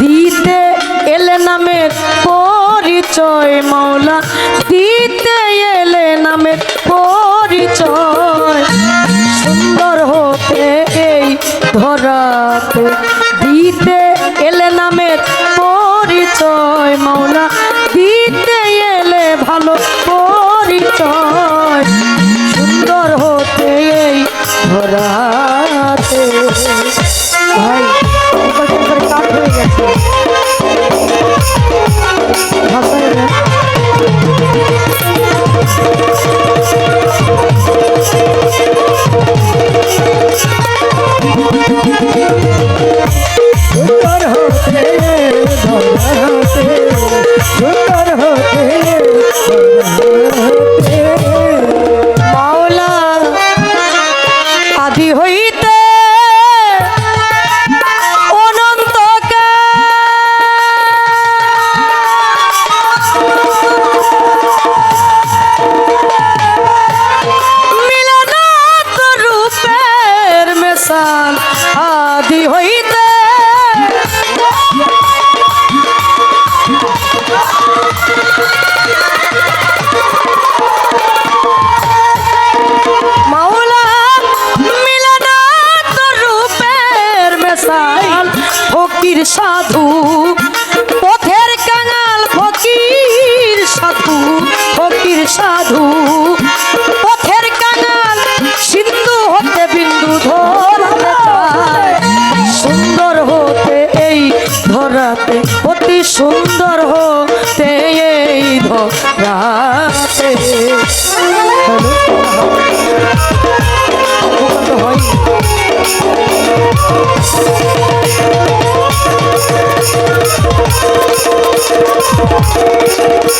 দিতে এলে নামের পরিচয় মৌলা দিতে এলে নামের পরিচয়। সুন্দর হতে এই ধরাতে, দিতে এলে নামের পরিচয় মৌলা দিতে এলে ভালো পরিচয়। সুন্দর হতে এই ধরাতে। Yeah.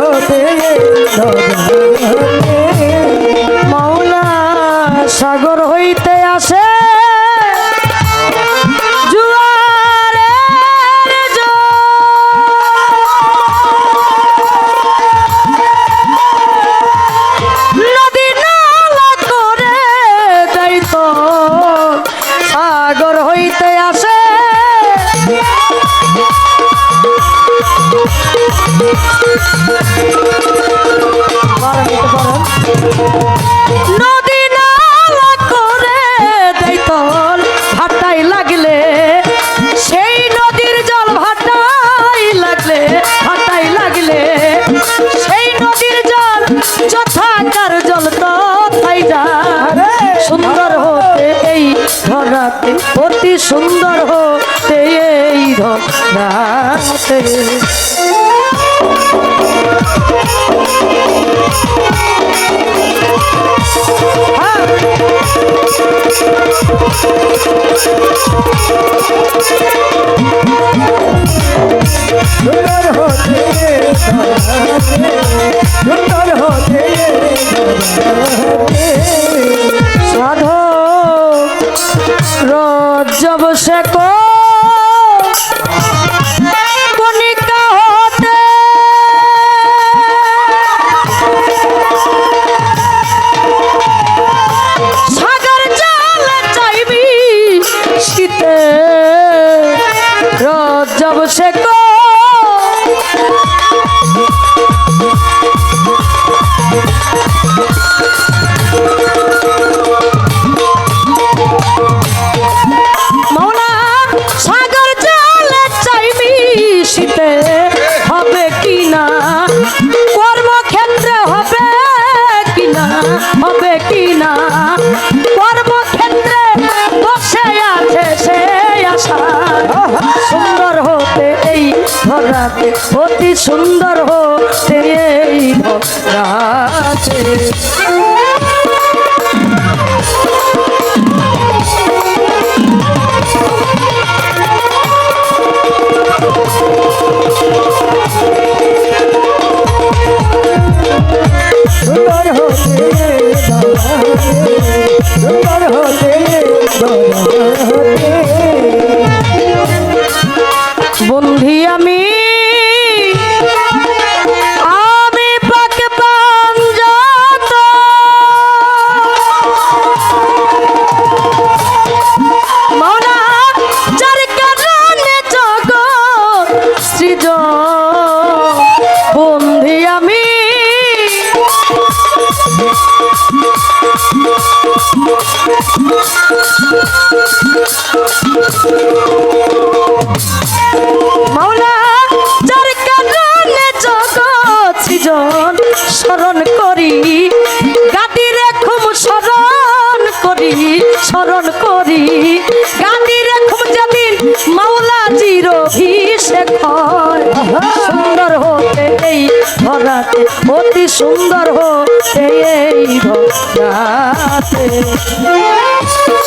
হতে সুন্দর অতি সুন্দর হতে এই ধরাতে মাওলা, যার কারণে জগৎ সৃজন, স্মরণ করি। গাদির খুব স্মরণ করি স্মরণ করি। গাদির খুব যেদিন মাওলা জির অভিষেক সুন্দর হতে এই ধরাতে অতি সুন্দর হতে এই ধরাতে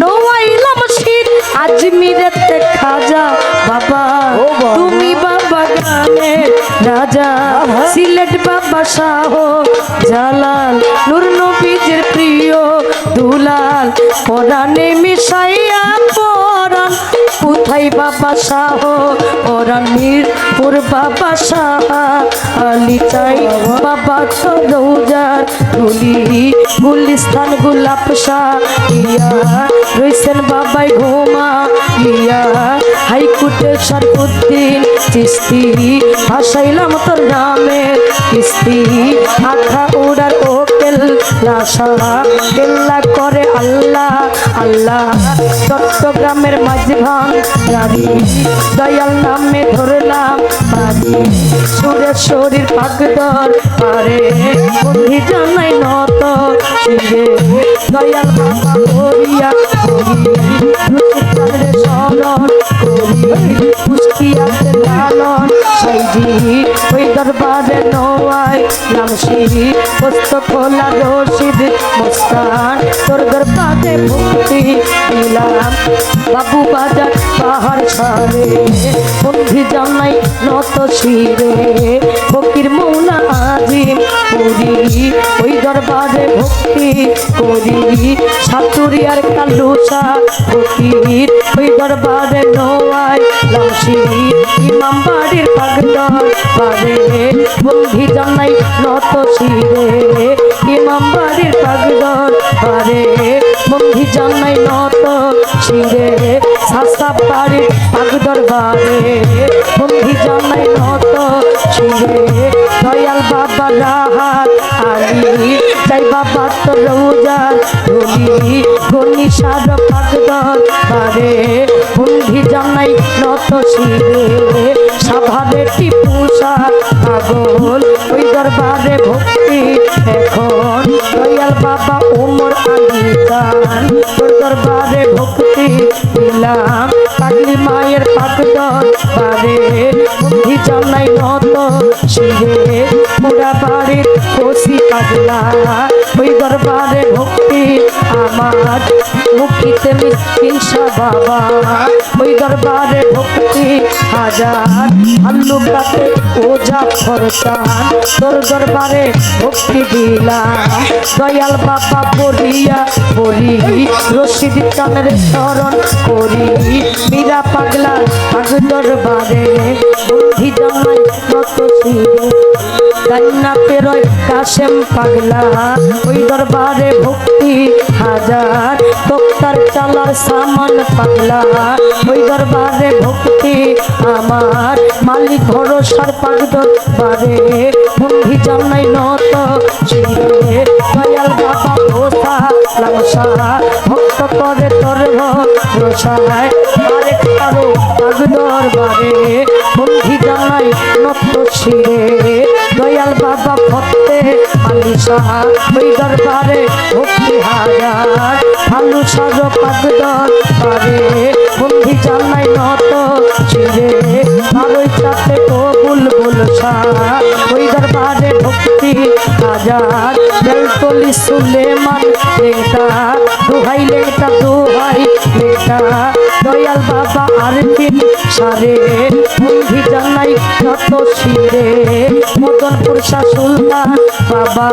নওয়াইলাম শির আজমিরেতে খাজা বাবা। তুমি বাবা গানে রাজা সিলেট বাবা শাহ জালাল নূর নবীজের প্রিয় দুলাল। পরাণে মিশাইয়া পরাণ কোথায় বাবা শাহ? পরাণ মিরপুর বাবা শাহ। আলি চাই বাবা তো রৌজার গুলি গুলিস্তান গোলাপ শাহ। ইয়া, রইছেন বাবাই ঘুমা। ইয়া, হাইকোর্টে সরফুদ্দিন চিস্তি ভাসাইলাম তোর নামের কিস্তি আখা উড়ার ওকেল কেল্লা করে আল্লাহ আল্লাহ। চট্টগ্রামের মাঝভান গাড়ি দয়াল নামে ধরলাম বাড়ি। সুরেশ্বরীর পাকদর পারে, বন্ধি জানাই নত শিরে। দয়াল বাবা করিয়া করি চরণ করি কুষ্টিয়াতে লালন সাইজি ওই দরবারে নোয়াই। নামসি পোস্ত খোলা রশিদ মুস্কান তোর দরবারে ভক্তি দিলাম। বাবু বাজার পাহাড় ছাড়ে, বন্ধি জানাই নত শিরে। ফকির মৌলা আজিম পুরি, ওই দরবারে ভক্তি করি। সাতুরিয়ার কালুসা ফকির ওই দরবারে নোয়াই লাসি ইমাম বাড়ির পাগদর বারে বন্ধি জানাই নত শিরে। ইমাম বাড়ির পাগদর বারে বন্ধি জানাই নত শিরে। সাসা বাড়ির পাগদর বারে বন্ধি জানাই নত শিরে। দয়াল বাবা রাহাত আলী, যাই বাবা তো রোজার ধুলি গনি সার পাগদর বন্ধি জানাই নত শিরে, সাভারে টিপুষা পাগল, ওই দরবারে ভক্তি এখন। দয়াল বাবা ওমর আলী খান দরবারে ভক্তি দিলাম। পাগলি মায়ের পাগদর বারে। বুদ্ধি জানাই নত শিরে পুরা বাড়ির খুশি পাগলা। ওই দরবারে ভক্তি আমার মুক্তিতে মিসকিন বাবা ওই দরবারে ভক্তি হাজার আল্লু কাতে ওজা ফরসান তোর দরবারে ভক্তি দিলাম দয়াল বাবা বলিয়া বলি, রশিদ চানের স্মরণ করি। মীরা পাগলা পাগ দরবারে, বুদ্ধি জানাই নত শিরে কান্নাতে রয় কাশেম পাগলা, ওই দরবারে ভক্তি হাজার। তোক্তার চালার সামান পাগলা, ওই দরবারে ভক্তি আমার। মালিক ভরসার পাগ দরবারে বন্ধি জানাই নত শিরে দয়াল বাবা ভোসা লামসা ভক্ত করে তোর ভরসায়। দরবারে। বন্ধি জানাই নত শিরে দয়াল বাবা ফতে আলী সাহা ওই দরবারে ভক্তি হাজার। আলু সাজ পাগদর পারে বন্ধি জানাই নত আর ওই চাতে কবুল বুল সাহা ওই দরবারে ভক্তি হাজার। বেলতলি সুলেমান লেটা দুহাই লেটা দুহাই লেটা দয়াল বাবা, আর তিন সারে? বন্ধি জানাই যত শিরে। মদনপুর শাহ সুলতান বাবা,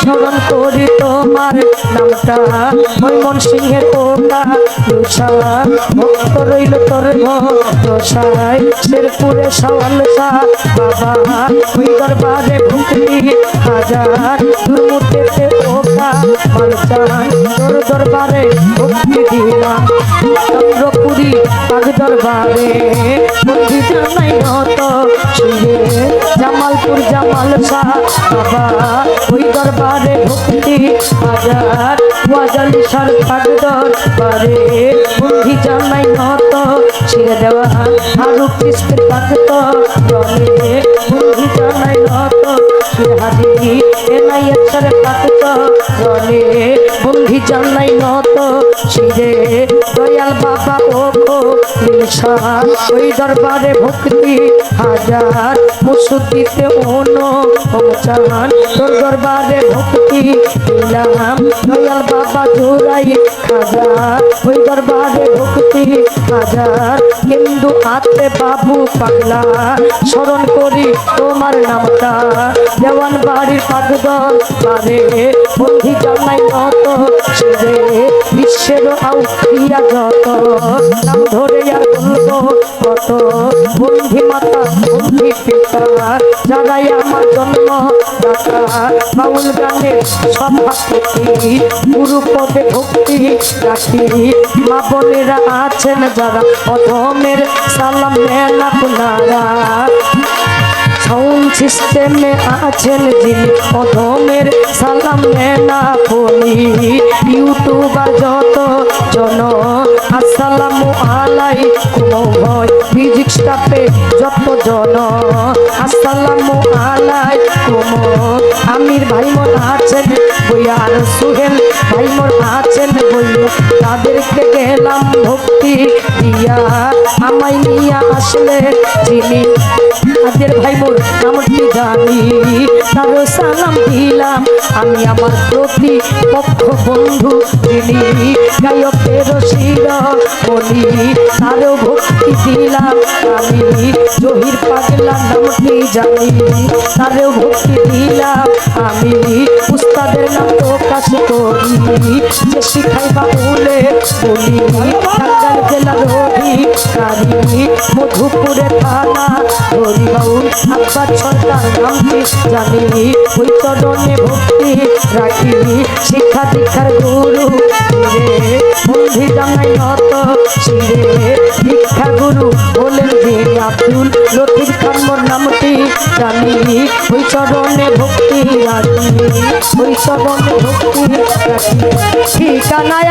স্মরণ করি তোমার নামটা। মৈমন সিংহের ওটা দুষা ভক্ত রইল তোর দশায় শেরপুরে সওয়াল শাহ, বাবা, ওই দরবারে ভুক্তি হাজার। দুর্মূর্তিতে মালচান তোর দরবারে ভক্তি দিলাম চন্দ্রপুরী পাগ দরবারে বন্ধি জানাই নত শিরে জামালপুর জামাল শাহ বাবা ওই দরবারে ভক্তি হাজার ওয়াজালি সার পাগ দরবারে বন্ধি জানাই নত শিরে দেওয়া হারু কৃষ্ণের পাগ দরবারে বন্ধি জানাই নত শিরে হাজি এনাই পাগ দরবারে বন্ধি জানাই নত শিরে দয়াল বাবা ও ওই দরবারে ভক্তি হাজার মুসুদ্দিতে অন পৌঁছান তোর দরবারে ভক্তি দিলাম, দয়াল বাবা জোড়াই খাজা ওই দরবারে ভক্তি হাজার, হিন্দু আতে বাবু পাগলা। স্মরণ করি তোমার নামটা, দেওয়ান বাড়ির পাগদল বারে বন্ধি জানাই নত সেরে বিশ্বের আউটিয়া যত, নাম ধরে আর বলব কত। বন্ধি মাতা, বন্ধি পিতা, যারাই আমার জন্ম দাতা বাউল গানে সভাপতি গুরু পদে ভক্তি রাখি। মা বোনেরা আছেন যারা অধমের সালাম নেন আপনারা। সাউন্ড সিস্টেমে আছেন যিনি অধমের সালাম নেনা বলি ইউটিউবার যত জন, আসসালামু আলাইকুম ভয় মিউজিক স্টাফে যত জন, আসসালামু আলাইকুম। আমির ভাই মন আছেন বইয়া আর সুহেল, ভাই মোর আছেন বইয়া তাদেরকে গেলাম ভক্তি দিয়া। আমায় নিয়ে আসলে যিনি, তাদের ভাই মোর নামটি জানি তারও সালাম দিলাম। আমি আমার প্রতি পক্ষ বন্ধু তিনি গায়কের শির বলি তারও ভক্তি দিলাম। আমি জহির পাগলা নামটি জানি তারও ভক্তি দিলাম আমি। উস্তাদের নাম প্রকাশ করি যে শিখাই বাউলে বলি টাঙ্গাইল জেলার অধিকারী মধুপুরে থানা হরি বাউল আব্বার সরকার নামটি জানি ওই চরণে ভক্তি রাখি শিক্ষা দীক্ষার গুরু বন্ধি জানাই নত শিরে শিক্ষা গুরু বলেন যে আব্দুল লতিফ খান মোর নামটি জানি। ওই চরণে ভক্তি রাখি। ওই চরণে ভক্তি রাখি। ঠিকানায়